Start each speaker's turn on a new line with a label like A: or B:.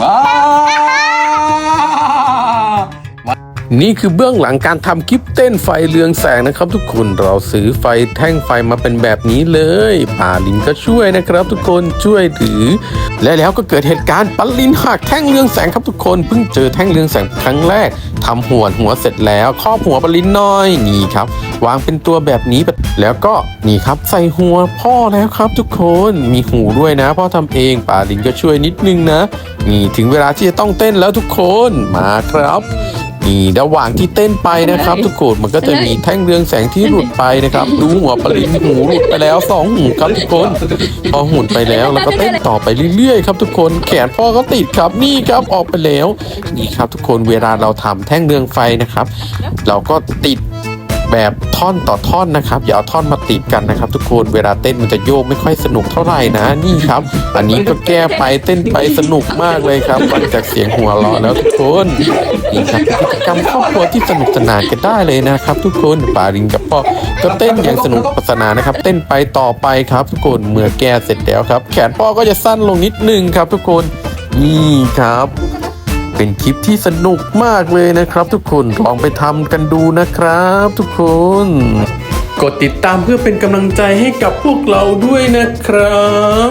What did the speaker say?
A: ว้
B: นี่คือเบื้องหลังการทำคลิปเต้นไฟเรืองแสงนะครับ ทุกคนเราซื้อไฟแท่งไฟมาเป็นแบบนี้เลยป่าลินก็ช่วยนะครับ ทุกคนช่วยถือ และแล้วก็เกิดเหตุการณ์ปัลลินหักแท่งเรืองแสงครับทุกคนเพิ่งเจอแท่งเรืองแสงครั้งแรกทำหัวหัวเสร็จแล้วครอบหัวปัลลินน้อยนี่ครับ วางเป็นตัวแบบนี้แล้วก็นี่ครับใส่หัวพ่อแล้วครับ ทุกคนมีหูด้วยนะ พ่อทำเองป่าลินก็ช่วยนิดนึงนะ นี่ถึงเวลาที่จะต้องเต้นแล้วทุกคนมาครับ นี่ระหว่างที่เต้นไปนะครับทุกคนมันก็จะมีแท่งเรืองแสงที่หลุดไปนะครับ ดูหัวปลินหูหลุดไปแล้วสองหูครับทุกคนพอหุ่นไปแล้วแล้วก็เต้นต่อไปเรื่อยๆครับทุกคนแขนพ่อก็ติดครับนี่ครับออกไปแล้วนี่ครับทุกคนเวลาเราทำแท่งเรืองไฟนะครับ เราก็ติด แบบท่อนต่อท่อนนะครับ อย่าเอาท่อนมาติดกันนะครับ ทุกคนเวลาเต้นมันจะโยกไม่ค่อยสนุกเท่าไหร่นะนี่ครับ อันนี้ก็แก้ไปเต้นไปสนุกมากเลยครับหลังจากเสียงหัวเราะแล้วทุกคนนี่ครับกิจกรรมครอบครัวที่สนุกสนานกันได้เลยนะครับ ทุกคนปารินกับพ่อก็เต้นอย่างสนุกสนานนะครับ เต้นไปต่อไปครับ ทุกคนเมื่อแก้เสร็จแล้วครับ แขนพ่อก็จะสั้นลงนิดนึงครับ ทุกคนนี่ครับ เป็นคลิปที่สนุกมากเลยนะครับ ทุกคนลองไปทำกันดูนะครับ ทุกคน กดติดตามเพื่อเป็นกำลังใจให้กับพวกเราด้วยนะครับ